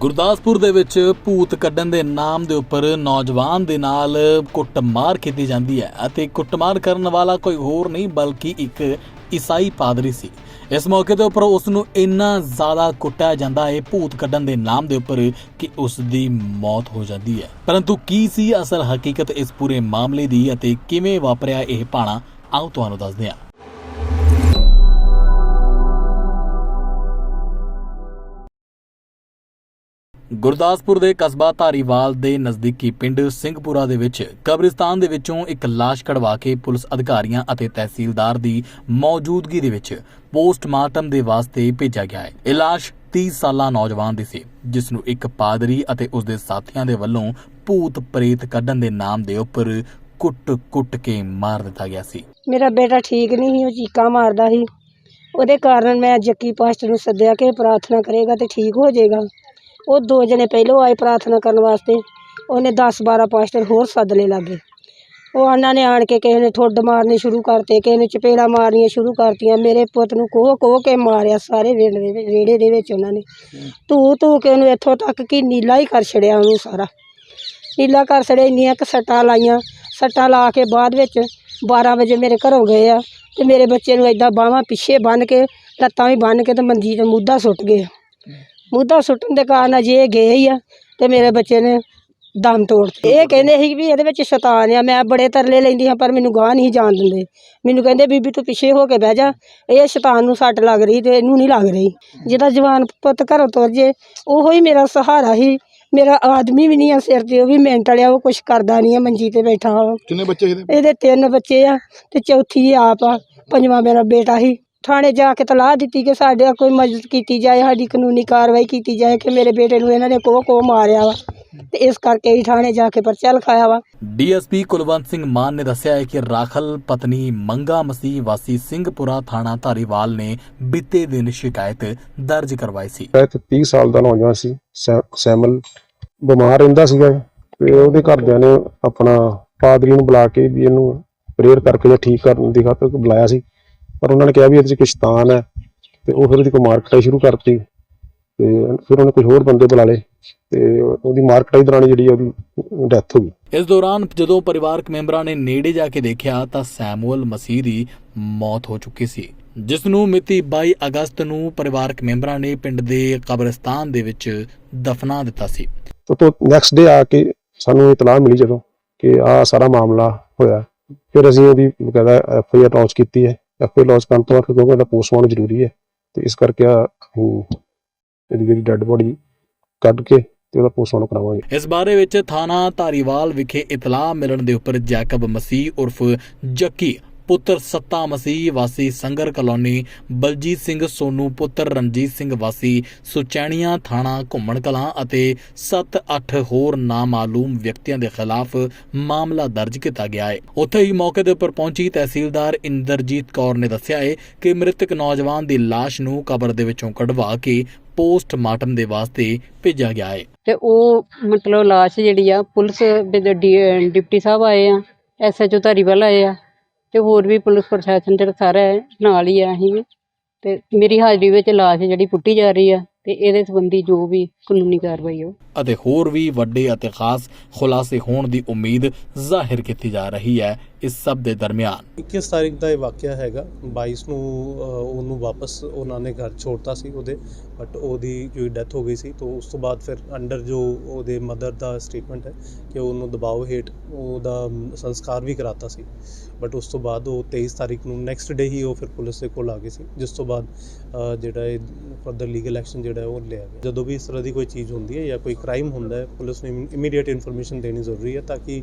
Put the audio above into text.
ਗੁਰਦਾਸਪੁਰ ਦੇ ਵਿੱਚ ਭੂਤ ਕੱਢਣ ਦੇ ਨਾਮ ਦੇ ਉੱਪਰ ਨੌਜਵਾਨ ਦੇ ਨਾਲ ਕੁੱਟਮਾਰ ਕੀਤੀ ਜਾਂਦੀ ਹੈ ਅਤੇ ਕੁੱਟਮਾਰ ਕਰਨ ਵਾਲਾ ਕੋਈ ਹੋਰ ਨਹੀਂ, ਬਲਕਿ ਇੱਕ ਈਸਾਈ ਪਾਦਰੀ ਸੀ। ਇਸ ਮੌਕੇ ਦੇ ਉੱਪਰ ਉਸ ਨੂੰ ਇੰਨਾ ਜ਼ਿਆਦਾ ਕੁੱਟਿਆ ਜਾਂਦਾ ਹੈ, ਭੂਤ ਕੱਢਣ ਦੇ ਨਾਮ ਦੇ ਉੱਪਰ ਕਿ ਉਸ ਦੀ ਮੌਤ ਹੋ ਜਾਂਦੀ ਹੈ। ਪਰੰਤੂ ਕੀ ਸੀ ਅਸਲ ਹਕੀਕਤ ਇਸ ਪੂਰੇ ਮਾਮਲੇ ਦੀ ਅਤੇ ਕਿਵੇਂ ਵਾਪਰਿਆ ਇਹ ਭਾਣਾ, ਆਓ ਤੁਹਾਨੂੰ ਦੱਸਦੇ ਹਾਂ। ਗੁਰਦਾਸਪੁਰ ਦੇ ਕਸਬਾ ਧਾਰੀਵਾਲ ਦੇ ਨਜ਼ਦੀਕੀ ਪਿੰਡ ਸਿੰਘਪੁਰਾ ਦੇ ਵਿੱਚ ਕਬਰਿਸਤਾਨ ਦੇ ਵਿੱਚੋਂ ਇੱਕ ਲਾਸ਼ ਕਢਵਾ ਕੇ ਪੁਲਿਸ ਅਧਿਕਾਰੀਆਂ ਅਤੇ ਤਹਿਸੀਲਦਾਰ ਦੀ ਮੌਜੂਦਗੀ ਦੇ ਵਿੱਚ ਪੋਸਟਮਾਰਟਮ ਦੇ ਵਾਸਤੇ ਭੇਜਿਆ ਗਿਆ ਹੈ। ਇਹ ਲਾਸ਼ 30 ਸਾਲਾ ਨੌਜਵਾਨ ਦੀ ਸੀ, ਜਿਸ ਨੂੰ ਇੱਕ ਪਾਦਰੀ ਅਤੇ ਉਸ ਦੇ ਸਾਥੀਆਂ ਦੇ ਵੱਲੋਂ ਭੂਤ ਪ੍ਰੇਤ ਕੱਢਣ ਦੇ ਨਾਮ ਦੇ ਉੱਪਰ ਕੁੱਟ-ਕੁੱਟ ਕੇ ਮਾਰ ਦਿੱਤਾ ਗਿਆ ਸੀ। ਮੇਰਾ ਬੇਟਾ ਠੀਕ ਨਹੀਂ ਸੀ, ਉਹ ਚੀਕਾਂ ਮਾਰਦਾ ਸੀ। ਉਹਦੇ ਕਾਰਨ ਮੈਂ ਜੱਕੀ ਪਾਸਟਰ ਨੂੰ ਸੱਦਿਆ ਕਿ ਪ੍ਰਾਰਥਨਾ ਕਰੇਗਾ ਤੇ ਠੀਕ ਹੋ ਜਾਏਗਾ। ਉਹ ਦੋ ਜਣੇ ਪਹਿਲੋਂ ਆਏ ਪ੍ਰਾਰਥਨਾ ਕਰਨ ਵਾਸਤੇ। ਉਹਨੇ 10 12 ਪਾਸਟਰ ਹੋਰ ਸੱਦ ਲਏ ਲਾਗੇ ਉਹ ਉਹਨਾਂ ਨੇ ਆਣ ਕੇ ਕਿਸੇ ਨੇ ਠੁੱਡ ਮਾਰਨੇ ਸ਼ੁਰੂ ਕਰਤੇ, ਕਿਸੇ ਨੇ ਚਪੇੜਾ ਮਾਰਨੀਆਂ ਸ਼ੁਰੂ ਕਰਤੀਆਂ। ਮੇਰੇ ਪੁੱਤ ਨੂੰ ਕੋਹ ਕੋਹ ਕੇ ਮਾਰਿਆ ਸਾਰੇ ਵਿਹੜੇ ਦੇ ਵਿੱਚ ਵਿਹੜੇ ਦੇ ਵਿੱਚ ਉਹਨਾਂ ਨੇ। ਧੂ ਧੂ ਕੇ ਉਹਨੂੰ ਇੱਥੋਂ ਤੱਕ ਕਿ ਨੀਲਾ ਹੀ ਕਰ ਛੜਿਆ ਉਹਨੂੰ ਸਾਰਾ। ਨੀਲਾ ਕਰ ਛੜਿਆ, ਇੰਨੀਆਂ ਕੁ ਸੱਟਾਂ ਲਾਈਆਂ। ਸੱਟਾਂ ਲਾ ਕੇ ਬਾਅਦ ਵਿੱਚ 12 ਵਜੇ ਮੇਰੇ ਘਰੋਂ ਗਏ ਆ ਤੇ ਮੇਰੇ ਬੱਚੇ ਨੂੰ ਏਦਾਂ ਬਾਹਾਂ ਪਿੱਛੇ ਬੰਨ੍ਹ ਕੇ, ਲੱਤਾਂ ਵੀ ਬੰਨ੍ਹ ਕੇ ਤੇ ਮੰਜੀ ਤੇ ਮੁੱਦਾ ਸੁੱਟ ਗਏ ਮੁੱਦਾ ਸੁੱਟਣ ਦੇ ਕਾਰਨ ਅਜੇ ਇਹ ਗਏ ਹੀ ਆ ਤੇ ਮੇਰੇ ਬੱਚੇ ਨੇ ਦਮ ਤੋੜ ਇਹ ਕਹਿੰਦੇ ਸੀ ਵੀ ਇਹਦੇ ਵਿੱਚ ਸ਼ੈਤਾਨ ਆ ਮੈਂ ਬੜੇ ਤਰਲੇ ਲੈਂਦੀ ਹਾਂ ਪਰ ਮੈਨੂੰ ਗਾਹ ਨਹੀਂ ਜਾਣ ਦਿੰਦੇ। ਮੈਨੂੰ ਕਹਿੰਦੇ ਬੀਬੀ ਤੂੰ ਪਿੱਛੇ ਹੋ ਕੇ ਬਹਿ ਜਾ। ਇਹ ਸ਼ੈਤਾਨ ਨੂੰ ਸੱਟ ਲੱਗ ਰਹੀ ਤੇ ਇਹਨੂੰ ਨਹੀਂ ਲੱਗ ਰਹੀ। ਜਿਹਦਾ ਜਵਾਨ ਪੁੱਤ ਘਰੋਂ ਤੁਰ ਜੇ ਉਹੋ ਹੀ ਮੇਰਾ ਸਹਾਰਾ ਹੀ ਮੇਰਾ ਆਦਮੀ ਵੀ ਨਹੀਂ ਆ ਸਿਰ ਤੇ ਉਹ ਵੀ ਮਿੰਟ ਵਾਲਿਆ ਉਹ ਕੁਛ ਕਰਦਾ ਨਹੀਂ ਆ ਮੰਜੀ ਤੇ ਬੈਠਾ ਵਾ। ਕਿੰਨੇ ਬੱਚੇ ਇਹਦੇ? ਇਹਦੇ ਤਿੰਨ ਬੱਚੇ ਆ ਤੇ ਚੌਥੀ ਇਹ ਆਪ ਆ ਪੰਜਵਾਂ ਮੇਰਾ ਬੇਟਾ ਹੀ ਥਾਣੇ ਜਾ ਕੇ ਤਲਾਹ ਦਿੱਤੀ ਕਿ ਸਾਡੇ ਕੋਈ ਮਦਦ ਕੀਤੀ ਜਾਏ ਸਾਡੀ ਕਾਨੂੰਨੀ ਕਾਰਵਾਈ ਕੀਤੀ ਜਾਏ ਕਿ ਮੇਰੇ ਬੇਟੇ ਨੂੰ ਇਹਨਾਂ ਨੇ ਕੋਹ ਕੋਹ ਮਾਰਿਆ ਵਾ। ਤੇ ਇਸ ਕਰਕੇ ਹੀ ਥਾਣੇ ਜਾ ਕੇ ਪਰਚਾ ਲਿਖਾਇਆ ਵਾ। ਡੀਐਸਪੀ ਕੁਲਵੰਤ ਸਿੰਘ ਮਾਨ ਨੇ ਦੱਸਿਆ ਹੈ ਕਿ ਰਾਖਲ ਪਤਨੀ ਮੰਗਾ ਮਸੀਹ ਵਾਸੀ ਸਿੰਘਪੁਰਾ ਥਾਣਾ ਧਾਰੀਵਾਲ ਨੇ ਬੀਤੇ ਦਿਨ ਸ਼ਿਕਾਇਤ ਦਰਜ ਕਰਵਾਈ ਸੀ। ਤੇ 30 ਸਾਲ ਦਾ ਨੌਜਵਾਨ ਸੀ ਸੈ- ਸੈਮਲ ਬਿਮਾਰ ਰਹਿੰਦਾ ਸੀਗਾ ਤੇ ਉਹਦੇ ਘਰਦਿਆਂ ਨੇ ਆਪਣਾ ਪਾਦਰੀ ਨੂੰ ਬੁਲਾ ਕੇ ਵੀ ਇਹਨੂੰ ਪ੍ਰੇਅਰ ਕਰਕੇ ਜਾਂ ਠੀਕ ਕਰਨ ਦੀ ਖਾਤਰ ਬੁਲਾਇਆ ਸੀ। ਪਰ ਉਹਨਾਂ ਨੇ ਕਿਹਾ ਵੀ ਇਹਦੇ 'ਚ ਕੁਛ ਸ਼ੈਤਾਨ ਹੈ ਤੇ ਉਹ ਫਿਰ ਉਹਦੀ ਕੋਈ ਮਾਰਕਟਾਈ ਸ਼ੁਰੂ ਕਰਤੀ ਤੇ ਫਿਰ ਉਹਨੇ ਕੁਝ ਹੋਰ ਬੰਦੇ ਬੁਲਾ ਲਏ ਤੇ ਉਹਦੀ ਮਾਰਕਟਾਈ ਦੌਰਾਨ ਜਿਹੜੀ ਉਹਦੀ ਡੈਥ ਹੋ ਗਈ। ਇਸ ਦੌਰਾਨ ਜਦੋਂ ਪਰਿਵਾਰਕ ਮੈਂਬਰਾਂ ਨੇ ਨੇੜੇ ਜਾ ਕੇ ਦੇਖਿਆ ਤਾਂ ਸੈਮੂਅਲ ਮਸੀਹ ਦੀ ਮੌਤ ਹੋ ਚੁੱਕੀ ਸੀ ਜਿਸ ਨੂੰ ਮਿਤੀ 22 ਅਗਸਤ ਨੂੰ ਪਰਿਵਾਰਕ ਮੈਂਬਰਾਂ ਨੇ ਪਿੰਡ ਦੇ ਕਬਰਸਤਾਨ ਦੇ ਵਿੱਚ ਦਫਨਾ ਦਿੱਤਾ ਸੀ। ਤੇ ਤੋਂ ਨੈਕਸਟ ਡੇ ਆ ਕੇ ਸਾਨੂੰ ਇਤਲਾਹ ਮਿਲੀ ਜਦੋਂ ਕਿ ਆ ਸਾਰਾ ਮਾਮਲਾ ਹੋਇਆ। ਫਿਰ ਅਸੀਂ ਉਹਦੀ ਬਕਾਇਦਾ ਐਫ ਆਈ ਆਰ ਲਾਂਚ ਕੀਤੀ ਹੈ। ਐਫ ਆਈ ਲਾਂਚ ਕਰਨ ਤੋਂ ਬਾਅਦ ਕਿਉਂਕਿ ਇਹਦਾ ਪੋਸਟਮਾਰਟਮ ਜ਼ਰੂਰੀ ਹੈ, ਤੇ ਇਸ ਕਰਕੇ ਆ ਇਹਦੀ ਜਿਹੜੀ ਡੈੱਡ ਬੋਡੀ ਕੱਢ ਕੇ ਤੇ ਉਹਦਾ ਪੋਸਟਮਾਰਟਮ ਕਰਾਵਾਂਗੇ। ਇਸ ਬਾਰੇ ਵਿੱਚ ਥਾਣਾ ਧਾਰੀਵਾਲ ਵਿਖੇ ਇਤਲਾਹ ਮਿਲਣ ਦੇ ਉੱਪਰ ਜੈਕਬ ਮਸੀਹ ਉਰਫ ਜੱਕੀ ਪੁੱਤਰ ਸੱਤਾ ਮਸੀਹ, ਵਾਸੀ ਸੰਗਰ ਕਲੋਨੀ, ਬਲਜੀਤ ਸਿੰਘ ਸੋਨੂ, ਪੁੱਤਰ ਰਣਜੀਤ ਸਿੰਘ, ਵਾਸੀ ਸੁਚੈਣੀਆਂ ਥਾਣਾ ਘੁੰਮਣ ਕਲਾਂ ਅਤੇ 7-8 ਹੋਰ ਨਾਮਾਲੂਮ ਵਿਅਕਤੀਆਂ ਦੇ ਖਿਲਾਫ ਮਾਮਲਾ ਦਰਜ ਕੀਤਾ ਗਿਆ ਹੈ। ਉੱਥੇ ਹੀ ਮੌਕੇ ਦੇ ਉੱਪਰ ਪਹੁੰਚੀ ਤਹਿਸੀਲਦਾਰ ਇੰਦਰਜੀਤ ਕੌਰ ਨੇ ਦੱਸਿਆ ਹੈ ਕਿ ਮ੍ਰਿਤਕ ਨੌਜਵਾਨ ਦੀ ਲਾਸ਼ ਨੂੰ ਕਬਰ ਦੇ ਵਿੱਚੋਂ ਕਢਵਾ ਕੇ ਪੋਸਟਮਾਰਟਮ ਦੇ ਵਾਸਤੇ ਭੇਜਿਆ ਗਿਆ ਹੈ। ਤੇ ਉਹ ਮਤਲਬ ਲਾਸ਼ ਜਿਹੜੀ ਆ, ਪੁਲਿਸ ਡਿਪਟੀ ਸਾਹਿਬ ਆਏ ਆ ਐਸਐਚਓ ਧਾਰੀਵਾਲ ਆਏ ਆ। ਤੇ ਹੋਰ ਵੀ ਪੁਲਿਸ ਪ੍ਰਸ਼ਾਸਨ ਜਿਹੜਾ ਸਾਰਾ ਹੈ, ਨਾਲ ਹੀ ਆ ਅਸੀਂ ਵੀ। ਤੇ ਮੇਰੀ ਹਾਜ਼ਰੀ ਵਿੱਚ ਲਾਸ਼ ਜਿਹੜੀ ਪੁੱਟੀ ਜਾ ਰਹੀ ਆ ਤੇ ਇਹਦੇ ਸੰਬੰਧੀ ਜੋ ਵੀ ਕਾਨੂੰਨੀ ਕਾਰਵਾਈ ਹੋ ਅਤੇ ਹੋਰ ਵੀ ਵੱਡੇ ਅਤੇ ਖਾਸ ਖੁਲਾਸੇ ਹੋਣ ਦੀ ਉਮੀਦ ਜ਼ਾਹਿਰ ਕੀਤੀ ਜਾ ਰਹੀ ਹੈ। ਇਸ ਸਭ ਦੇ ਦਰਮਿਆਨ। 21 ਤਾਰੀਖ ਦਾ ਇਹ ਵਾਕਿਆ ਹੈਗਾ 22 ਨੂੰ ਉਹਨੂੰ ਵਾਪਸ ਉਹਨਾਂ ਨੇ ਘਰ ਛੋੜਤਾ ਸੀ ਉਹਦੇ ਬਟ ਉਹਦੀ ਜੋ ਡੈਥ ਹੋ ਗਈ ਸੀ, ਤੋਂ ਉਸ ਤੋਂ ਬਾਅਦ ਫਿਰ ਅੰਡਰ ਜੋ ਉਹਦੇ ਮਦਰ ਦਾ ਸਟੇਟਮੈਂਟ ਹੈ ਕਿ ਉਹਨੂੰ ਦਬਾਅ ਹੇਠ, ਉਹਦਾ ਸੰਸਕਾਰ ਵੀ ਕਰਾਤਾ ਸੀ। ਬਟ ਉਸ ਤੋਂ ਬਾਅਦ ਉਹ 23 ਤਾਰੀਖ ਨੂੰ ਨੈਕਸਟ ਡੇ ਹੀ ਉਹ ਫਿਰ ਪੁਲਿਸ ਦੇ ਕੋਲ ਆ ਗਏ ਸੀ, ਜਿਸ ਤੋਂ ਬਾਅਦ ਜਿਹੜਾ ਇਹ ਫਰਦਰ ਲੀਗਲ ਐਕਸ਼ਨ ਜਿਹੜਾ ਉਹ ਲਿਆ ਗਿਆ। ਜਦੋਂ ਵੀ ਇਸ ਤਰ੍ਹਾਂ ਦੀ ਕੋਈ ਚੀਜ਼ ਹੁੰਦੀ ਹੈ ਜਾਂ ਕੋਈ ਕ੍ਰਾਈਮ ਹੁੰਦਾ ਹੈ, ਪੁਲਿਸ ਨੂੰ ਇਮੀਡੀਏਟ ਇਨਫੋਰਮੇਸ਼ਨ ਦੇਣੀ ਜ਼ਰੂਰੀ ਹੈ ਤਾਂ ਕਿ